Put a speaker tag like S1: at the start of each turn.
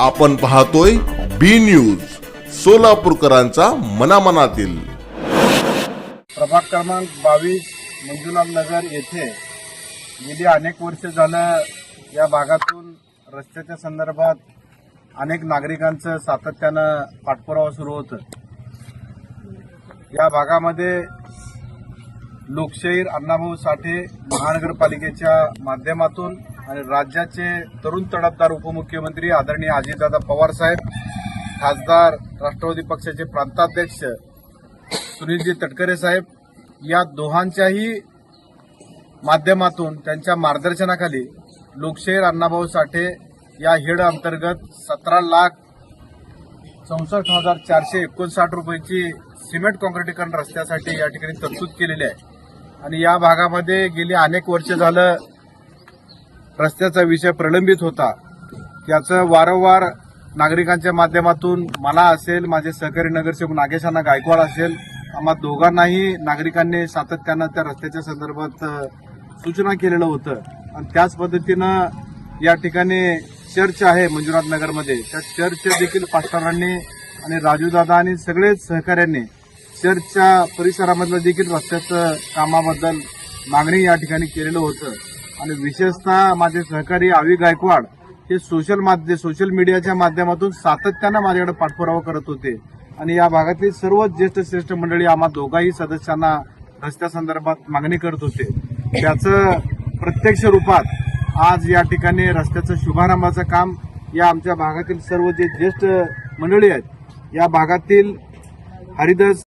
S1: आपण पाहतोय बी न्यूज सोलापूरकरांचा मनामनातील.
S2: प्रभाग क्रमांक बावीस मंजुनाथ नगर येथे गेली अनेक वर्ष झालं या भागातून रस्त्याच्या संदर्भात अनेक नागरिकांचं सातत्यानं पाठपुरावा सुरू होतं. या भागामध्ये लोकशाहीर अण्णाभाऊ साठे महानगरपालिकेच्या माध्यमातून आणि राज्याचे तरुण तडफदार उपमुख्यमंत्री आदरणीय अजितदादा पवार साहेब खासदार राष्ट्रवादी पक्षाचे प्रांताध्यक्ष सुनीलजी तटकरे साहेब या दोहांच्याही माध्यमातून त्यांच्या मार्गदर्शनाखाली लोकशाहीर अण्णाभाऊ साठे या हेड अंतर्गत सतरा लाख चौसष्ट हजार चारशे एकोणसाठ रुपयाची सिमेंट काँक्रिटीकरण रस्त्यासाठी या ठिकाणी तरतूद केलेली आहे. आणि या भागामध्ये गेली अनेक वर्ष झालं रस्त्याचा विषय प्रलंबित होता. त्याचं वारंवार नागरिकांच्या माध्यमातून मला असेल माझे सहकारी नगरसेवक नागेशांना गायकवाड असेल आम्हा दोघांनाही नागरिकांनी सातत्यानं त्या रस्त्याच्या संदर्भात सूचना केलेलं होतं. आणि त्याच पद्धतीनं या ठिकाणी चर्च आहे मंजुनाथ नगरमध्ये. त्या चर्च देखील पास्टरांनी आणि राजूदादा आणि सगळेच सहकाऱ्यांनी चर्चच्या परिसरामधलं देखील रस्त्याचं कामाबद्दल मागणी या ठिकाणी केलेलं होतं. आणि विशेषतः माझे सहकारी आवी गायकवाड हे सोशल माध्यम सोशल मीडियाच्या माध्यमातून सातत्यानं माझ्याकडे पाठपुरावा करत होते. आणि या भागातली सर्व ज्येष्ठ श्रेष्ठ मंडळी आम्हा दोघाही सदस्यांना रस्त्यासंदर्भात मागणी करत होते. त्याचं प्रत्यक्ष रूपात आज या ठिकाणी रस्त्याचं शुभारंभाचं काम या आमच्या भागातील सर्व जे ज्येष्ठ मंडळी आहेत या भागातील हरिदास